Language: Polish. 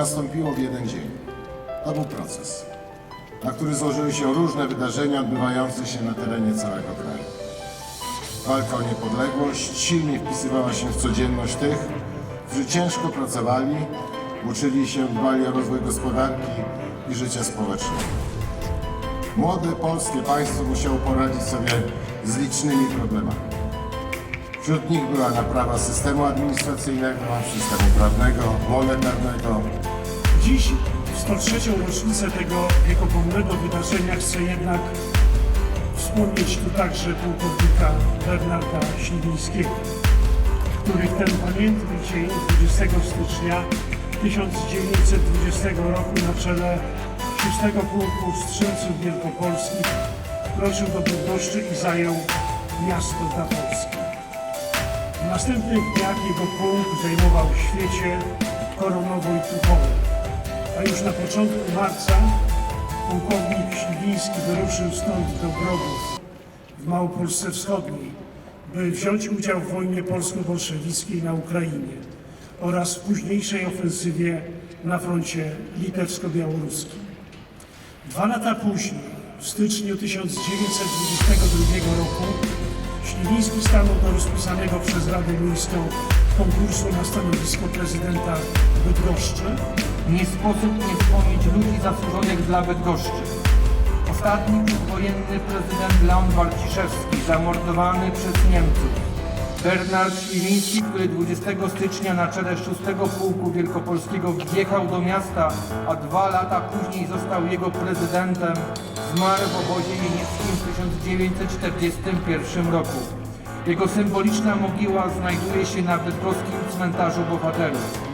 nastąpiło w jeden dzień. To był proces, na który złożyły się różne wydarzenia odbywające się na terenie całego kraju. Walka o niepodległość silnie wpisywała się w codzienność tych, którzy ciężko pracowali, uczyli się, dbali o rozwój gospodarki i życia społecznego. Młode polskie państwo musiało poradzić sobie z licznymi problemami. Wśród nich była naprawa systemu administracyjnego, systemu prawnego, monetarnego, Dziś, w 103. rocznicę tego wiekopomnego wydarzenia, chcę jednak wspomnieć tu także pułkownika Bernarda Śliwińskiego, który w ten pamiętny dzień 20 stycznia 1920 roku na czele 6 Pułku Strzelców Wielkopolskich wkroczył do Bydgoszczy i zajął miasto dla Polski. W następnych dniach jego pułk zajmował świecie Koronowo i Tuchowo. A już na początku marca pułkownik Śliwiński wyruszył stąd do Grobów w Małopolsce Wschodniej, by wziąć udział w wojnie polsko-bolszewickiej na Ukrainie oraz w późniejszej ofensywie na froncie litewsko-białoruskim. Dwa lata później, w styczniu 1922 roku, Śliwiński stanął do rozpisanego przez Radę Miejską konkursu na stanowisko prezydenta Bydgoszczy. Nie sposób nie wspomnieć ludzi zasłużonych dla Bydgoszczy. Ostatni przedwojenny prezydent Leon Walciszewski, zamordowany przez Niemców. Bernard Śliwiński, który 20 stycznia na czele 6 Pułku Wielkopolskiego wjechał do miasta, a dwa lata później został jego prezydentem, zmarł w obozie niemieckim w 1941 roku. Jego symboliczna mogiła znajduje się na bydgoskim cmentarzu bohaterów.